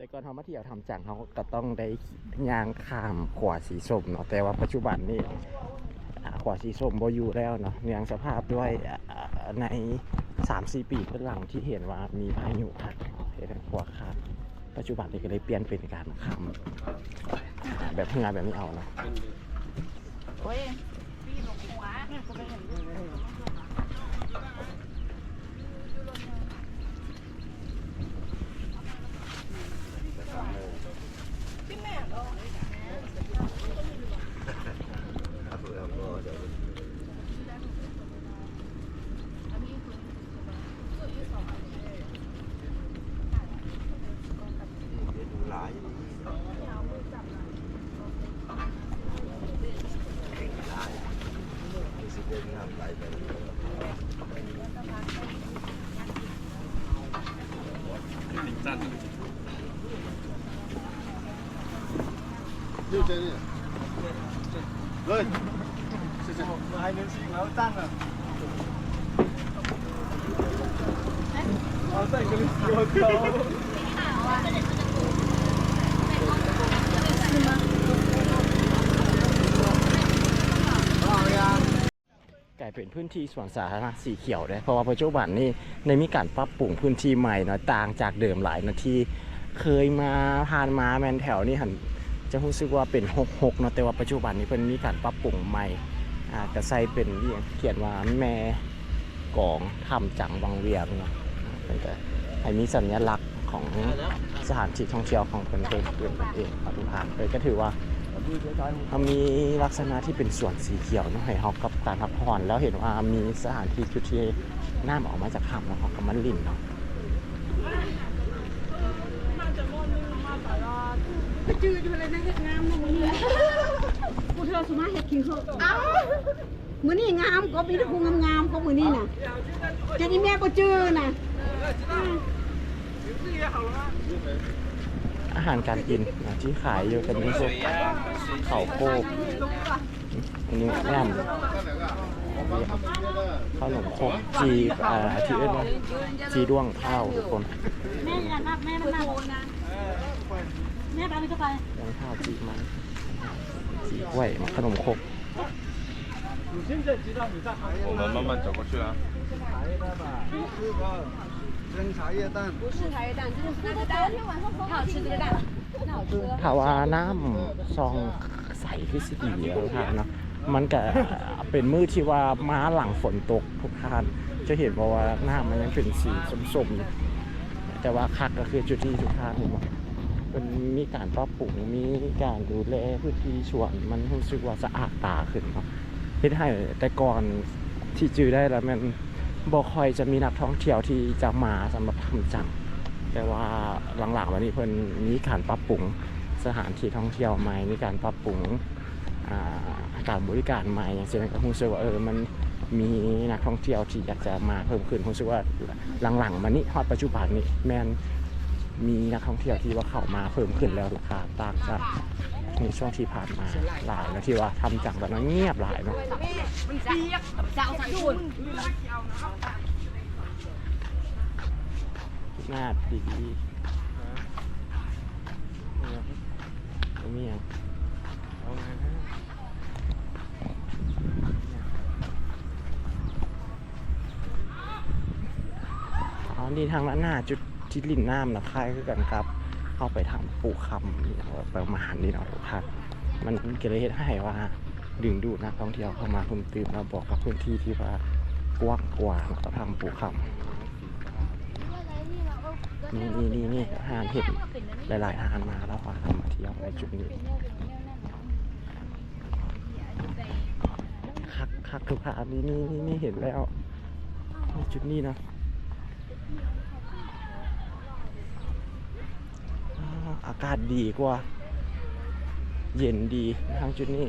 แต่ก่อนเขามาเที่ยวทำจังเขาก็ต้องได้ย่างข้ามขวาสีส้มเนาะแต่ว่าปัจจุบันนี้อ่ขวาสีส้มบอยู่แล้วเนาะเนื่องสภาพด้วยอ่าใน3-4ปีข้างหลังที่เห็นว่ามีพายุพัดเห็นขวาขาดปัจจุบันนี้ก็เลยเปลี่ยนเป็นการข้ามแบบงานแบบนี้เอาเนาะโอ้ยพี่หลงหัวเนี่ยก็ไม่เห็น 六针的，对，谢谢。我还能吃牛蛋呢。好，再一个牛头。是吗？ เป็นพื้นที่สวนสาธารณะสีเขียวได้เพราะว่าปัจจุบันนี้ในมีการปรับปรุงพื้นที่ใหม่เนาะต่างจากเดิมหลายนาทีเคยมาผ่านมาแมนแถวนี่หันจะรู้สึกว่าเป็นหกหกเนาะแต่ว่าปัจจุบันนี้เพิ่นมีการปรับปรุงใหม่อ่ากระใส่เป็นเรียกเขียนว่าแม่กองทำจังวังเวียงเนาะเพิ่นก็ให้มีสัญลักษณ์ของสถานที่ท่องเที่ยวของเพิ่นเพิ่นเพิ่นเองปฏิภาณเลยก็ถือว่า เขามีลักษณะที่เป็นสวนสีเขียวเนาะให้เฮากับการพักผ่อนแล้วเห็นว่ามีสถานที่จุดที่น้ำออกมาจากถ้ำเนาะเฮากับมันลิ่นเนาะจืดอยู่เลยนะเฮ็ดงามมื้อนี้กูเธอสมาเฮ็ดกินเขาเอ้ามื้อนี้งามก็มีแต่ผู้งามๆก็มื้อนี้น่ะจะนี่แม่บ่จื้อน่ะ อาหารการกินนะที่ขายอยู่กันนี้พวกข้าวโพดอันนี้แหนมข้าวหนมครกจีอ่าที่เอิ้นว่าจีด้วงข้าวทุกคน แม่อย่านับแม่นับแม่ไปไปก็ไป ด้วงข้าวจีมันจีกล้วยขนมครก 你现在知道你在行业我们慢慢走过去啊。 茶叶蛋吧？是个蒸茶叶蛋。不是茶叶蛋，就是那个蛋，好吃这个蛋，那好吃。 ถ้าว่าน้ำซองใสคือสิดีแล้วทานเนาะมันก็เป็นมือที่ว่าม้าหลังฝนตกทุกทาน จะเห็นเพราะว่าน้ำมันยังเป็นสีส้มๆอยู่แต่ว่าคักก็คือจุดที่ทุกทานเห็นว่ามันมีการปรับปรุงมีการดูแลพื้นที่สวนมันรู้สึกว่าสะอาดตาขึ้นเนาะเฮ็ดให้แต่ก่อนที่จือได้แล้วมัน บ่ค่อยจะมีนักท่องเที่ยวที่จะมาสำหรับทำจัง แต่ว่าหลังๆวันนี้เพิ่นมีการปรับปรุงสถานที่ท่องเที่ยวใหม่มีการปรับปรุงอาการบริการใหม่อย่างเช่นก็รู้สึกว่าเออมันมีนักท่องเที่ยวที่อยากจะมาเพิ่มขึ้นรู้สึกว่าหลังๆมานี้ฮอดปัจจุบันนี้แม่นมีนักท่องเที่ยวที่ว่าเข้ามาเพิ่มขึ้นแล้วราคาต่างจาก ในช่วงที่ผ่านมาหลายแล้วที่ว่าทำจังตอนนั้นเงียบหลายเนาะหน้าดีดีมีอย่างเอาไงนะอ๋อนี่ทางด้านหน้าจุดที่ลิ่นน้ำนะคล้ายคือกันครับ เข้าไปทำปูคำนี่เนาะประมาณนี้เนาะทุกท่านมันก็เลยเฮ็ดให้ว่าดึงดูดนักท่องเที่ยวเข้ามาเพิ่มติมเราบอกกับพื้นที่ที่ว่ากว้างกว่าเขาทำปูคำนี่นี่นี่นี่หานเห็นหลายๆหานมาแล้วพาทำมาเที่ยวในจุดนี้คักคักทุกหานนี่นี่นี่เห็นแล้วจุดนี้นะอ่า อากาศดีกว่า เย็นดีทางจุดนี้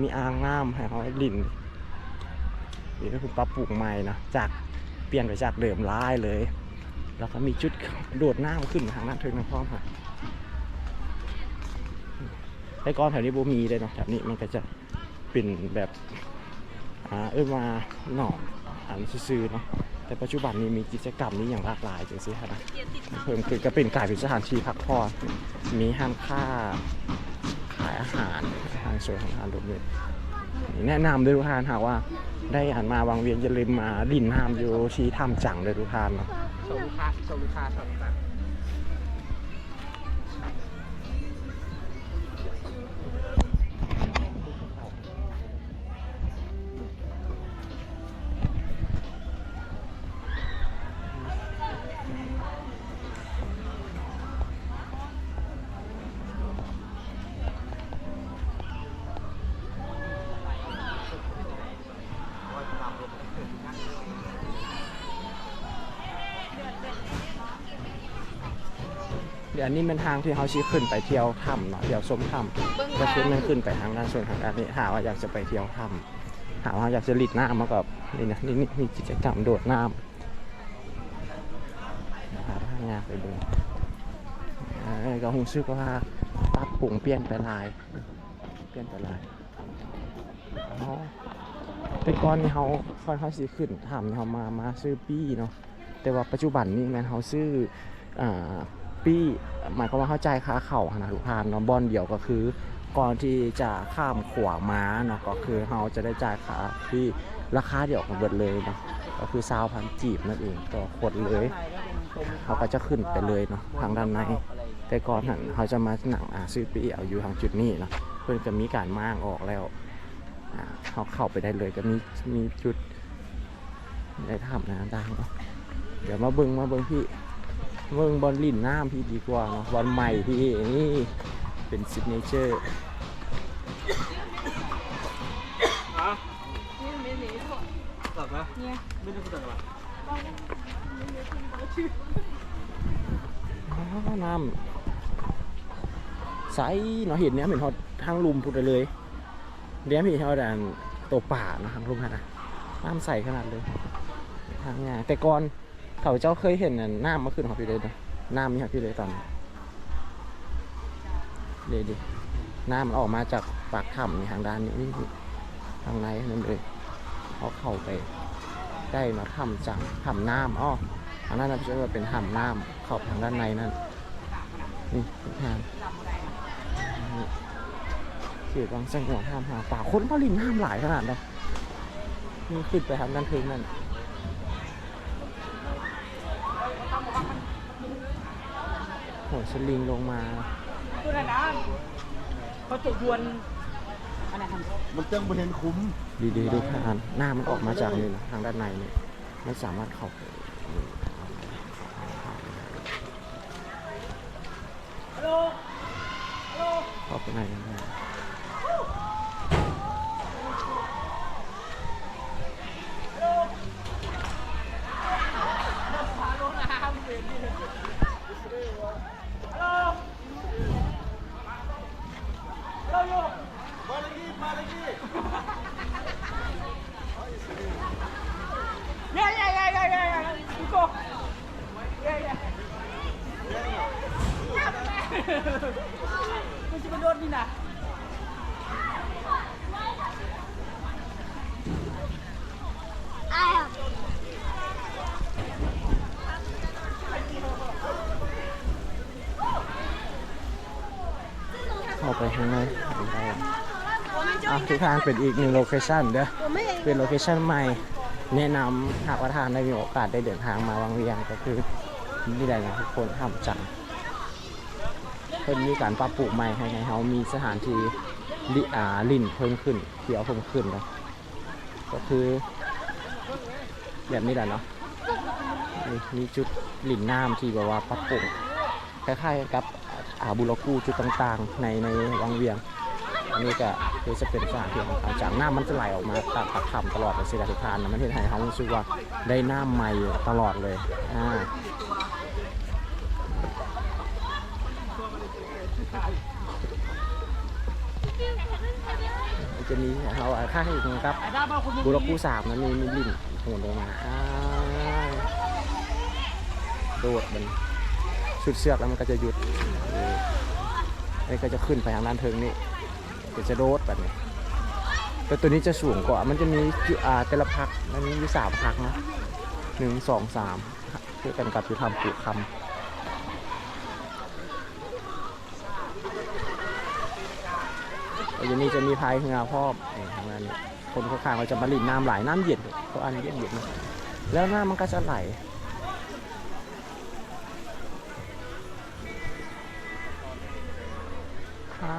มีอ่างน้ำให้เขาลินนี่ก็คือปรับปรุงใหม่นะจากเปลี่ยนไปจากเดิมร้ายเลย แล้วก็มีจุดโดดน้ำขึ้นทางหน้าเทิงน้ำพร้อมค่ะแต่ก่อนแถวนี้โบมีเลยเนาะแถวนี้มันก็จะเป็นแบบอ่าเอ้ยมาหนองอันซื่อๆเนาะ แต่ปัจจุบันนี้มีกิจกรรมนี้อย่างหลากหลายจังซี่ค่ะนะเพิ่มขึ้นก็เป็นกลายเป็นสถานที่พักผ่อนมีห้างค่าขายอาหารทางส่วนของทานรถเมล์แนะนำด้วยทุกท่านหากว่าได้อ่านมาวังเวียนอย่าลืมมาดินน้ำอยู่ที่ถ้ำจังเลยทุกท่านเนาะชมลูกค้าชมลูกค้าชมลูกค้า เดี๋ยวอันนี้เป็นทางที่เขาชี้ขึ้นไปเที่ยวถ้ำเนาะเที่ยวชมถ้ำก็คือมันขึ้นไปทางด้านส่วนทางด้านนี้หาว่าอยากจะไปเที่ยวถ้ำหาว่าอยากจะหลีดน้ำมากับนี่นะนี่นี่มีกิจกรรมโดดน้ำหาทางยากไปดูเอ้ยก็คงซึกว่าปรับปรุงเปลี่ยนไปหลาย เปลี่ยนไปหลายอ๋อแต่ก่อนนี่เขาค่อนข้างสิขึ้นทำเขามามาซื้อปี้เนาะแต่ว่าปัจจุบันนี้แมนเขาซื้ออ่า ปี้หมายความว่าเข้าใจค่าเข่าหนาทุกทานเนาะบอลเดียวก็คือ ก่อนที่จะข้ามขวาม้าเนาะก็คือเราจะได้จ่ายค่าที่ราคาเดียวกันเบิดเลยเนาะก็คือซาวพันจีบนั่นเองต่อคนเลยเขาก็จะขึ้นไปเลยเนาะทางด้านในแต่ก่อนนั้นเขาจะมาหนังอาซื้อปีเอาอยู่ทางจุดนี้เนาะเพื่อนก็มีการม่างออกแล้วเขาเข้าไปได้เลยก็มีมีจุดได้ทำนะดังเนาะเดี๋ยวมาเบิ้งมาเบิ้งพี่ เมืองบอลลินน้ำพี่ดีกว่าเนาะบอลใหม่พี่นี่เป็นซิกเนเจอร์หลับนะไม่ได้พูดอะน้ำใสเนาะเห็นเนี้ยเหมือนเขาทางลุมพูดได้เลยเดี๋ยวพี่เขาดันตัวป่านะทางลุมฮะนะน้ำใสขนาดเลย ทางงานแต่ก่อน เขาเจ้าเคยเห็นน้ำมาขึ้นของพี่เลยนะน้ำมีของพี่เลยตอนนี้เดี๋ยวดิน้ำมันออกมาจากปากถ้ำในทางด้านนี้นี่ทางในนั่นเลยเขาเข้าไปได้มาทำจังทำน้ำอ้ออันนั้นนะพี่ว่าเป็นทำน้ำเข้าทางด้านในนั่นนี่ทุกทางเขียวังสงวนห้ามหาป่าคนผลิตน้ำหลายขนาดเลยนี่ขึ้นไปทางด้านทึงนั่น สลิงลงมา ตัวนั้นนะเขาจะยวนอันไหนทำมันจังบ่เห็นคุ้มดีๆดูทางหน้ามันออกมาจากนี่นะทางด้านในเนี่ยไม่สามารถเข้าไปเข้าไปในนั้นได้ เย้เย้เย้เย้เย้เย้ดูโก้เย้เย้มัน จะมาโดนนี่นะเข้าไปข้างในได้อะทุกทางเป็นอีกหนึ่งโลเคชั่นเด้อเป็นโลเคชั่นใหม่แนะนำหากว่าทานได้มีโอกาสได้เดินทางมาวังเวียงก็คือนี่แหละนะทุกคนทำจัง เพิ่นมีการปรับปรุงใหม่ให้ให้เขามีสถานที่ลิอ่าลิ่นเพิ่มขึ้นเขียวเพิ่มขึ้นเนาะก็คือแบบนี้แหละเนาะมีจุดลิ่นน้ำที่แบบว่าปรับปรุงคล้ายๆกับอาบุรกูจุดต่างๆ ในในวังเวียง อันนี้ก็คือจะเป็นสถานที่ของการจากน้ำมันจะไหลออกมาตามปากถ้ำตลอดเลยสิทุกทานนะมันเห็นให้เขารู้สึกว่าได้น้ำใหม่ตลอดเลยอ่า จะมีเขาอะค่าให้อีกนะครับไอ้ด้าบ้าคุณมึงบุรกูสามนั้นมีมีลิ่นโหนลงมาอ่าโดดมันชุดเสือกแล้วมันก็จะหยุดนี่อันนี้ก็จะขึ้นไปทางด้านเทิงนี่ก็จะโดดแบบนี้แต่ตัวนี้จะสูงกว่ามันจะมีจุอ่าแต่ละพักมันมีอยู่สามพักนะหนึ่งสองสามคือกันกับที่ทำปลูกคำ อย่างนี้จะมีพายเรือพ่อทางนั้นคนข้างๆเขาจะมาลินน้ำไหลน้ำเย็นเขาอันเย็นเย็นๆนะแล้วน้ำมันก็จะไหลฮะ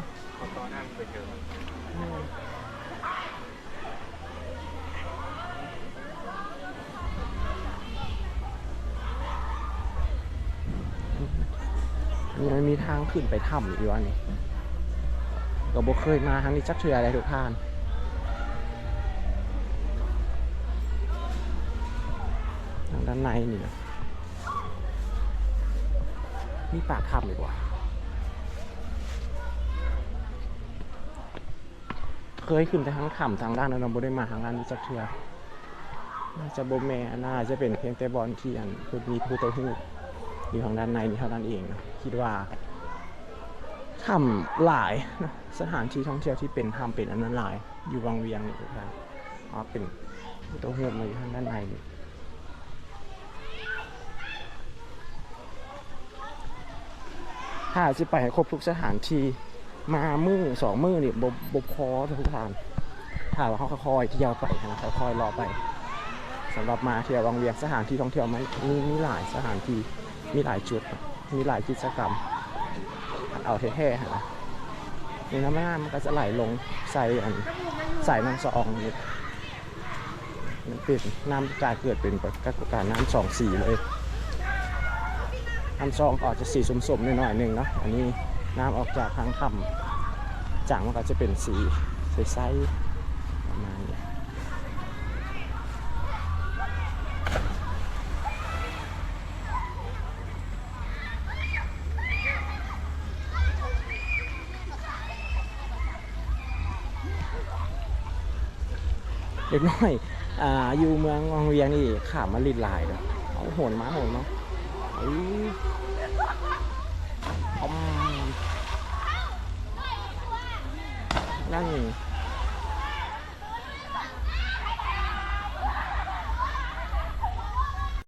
นี่มันมีทางขึ้นไปถ้ำอยู่อันนี้ ก็บ่เคยมาทางนี้จักเทืออะไรทุกท่านทางด้านในนี่นะมีปากถ้ำดีกว่า เคยขึ้นไปทางถ้ำทางด้านนั้นเราบ่ได้มาทางด้านนี้จักเทือน่าจะโบแม่น่าจะเป็นเพียงแต่บอลที่อันคือมีผู้ตัวหูอยู่ทางด้านในนี่เท่านั้นเองนะคิดว่าทำหลายนะ สถานที่ท่องเที่ยวที่เป็นทำเป็นอันนั้นหลาย อยู่วังเวียงนี่ครับอ๋อเป็นตัวเฮือมาอยู่ทางด้านในนี่ถ้าจะไปให้ครบทุกสถานที่มามือสองมือนี่บบบบพอทุกทานถ้าว่าเขาค่อยๆเที่ยวไปนะค่อยๆรอไปสำหรับมาเที่ยววังเวียงสถานที่ท่องเที่ยวมันมีมีหลายสถานที่มีหลายจุดมีหลายกิจกรรม เอาแท้ๆนะ นี่น้ำน้ามันก็จะไหลลงใส่อันใส่น้ำสองนี่มันเป็นน้ำกลายเกิดเป็นกราการน้ำสองสีเลยน้ำสองก็อาจะสีสมๆหน่อยๆหนึ่งเนาะอันนี้น้ำออกจากทางคำจางมันก็จะเป็นสีใสๆประมาณนี้ เด็กน้อยอ่าอยู่เมืองวังเวียงนี่ขามาลิดลายเนาะเอาโหนมาโหนเนาะอุ้ยอนั่นนี่